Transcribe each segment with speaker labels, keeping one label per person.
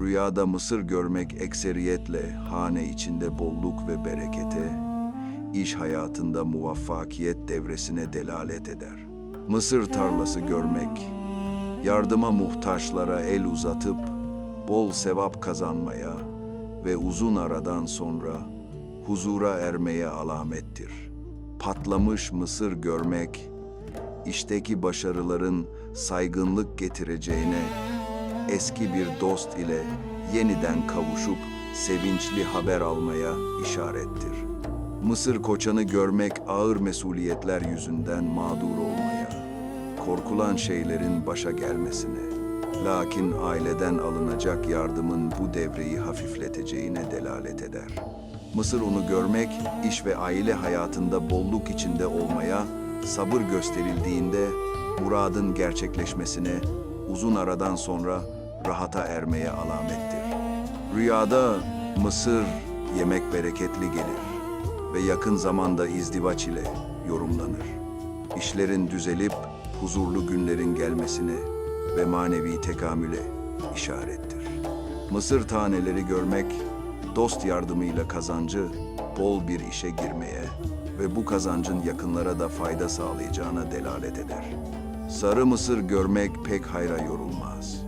Speaker 1: Rüyada mısır görmek ekseriyetle hane içinde bolluk ve berekete, iş hayatında muvaffakiyet devresine delalet eder. Mısır tarlası görmek, yardıma muhtaçlara el uzatıp bol sevap kazanmaya ve uzun aradan sonra huzura ermeye alamettir. Patlamış mısır görmek, işteki başarıların saygınlık getireceğine, eski bir dost ile yeniden kavuşup sevinçli haber almaya işarettir. Mısır koçanı görmek ağır mesuliyetler yüzünden mağdur olmaya, korkulan şeylerin başa gelmesine, lakin aileden alınacak yardımın bu devreyi hafifleteceğine delalet eder. Mısır unu görmek, iş ve aile hayatında bolluk içinde olmaya, sabır gösterildiğinde muradın gerçekleşmesine, uzun aradan sonra rahata ermeye alamettir. Rüyada mısır yemek bereketli gelir ve yakın zamanda izdivaç ile yorumlanır. İşlerin düzelip huzurlu günlerin gelmesine ve manevi tekamüle işarettir. Mısır taneleri görmek, dost yardımıyla kazancı bol bir işe girmeye ve bu kazancın yakınlara da fayda sağlayacağına delalet eder. Sarı mısır görmek pek hayra yorulmaz.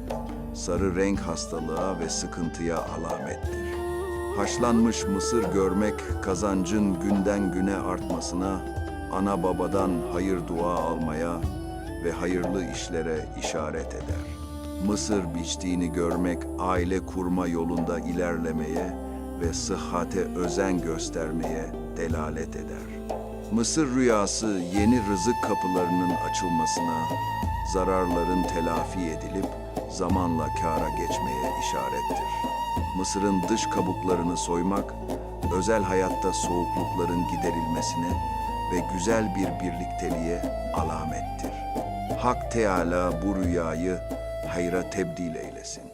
Speaker 1: Sarı renk hastalığa ve sıkıntıya alamettir. Haşlanmış mısır görmek kazancın günden güne artmasına, ana babadan hayır dua almaya ve hayırlı işlere işaret eder. Mısır biçtiğini görmek aile kurma yolunda ilerlemeye ve sıhhate özen göstermeye delalet eder. Mısır rüyası yeni rızık kapılarının açılmasına, zararların telafi edilip zamanla kâra geçmeye işarettir. Mısırın dış kabuklarını soymak, özel hayatta soğuklukların giderilmesine ve güzel bir birlikteliğe alamettir. Hak Teala bu rüyayı hayra tebdil eylesin.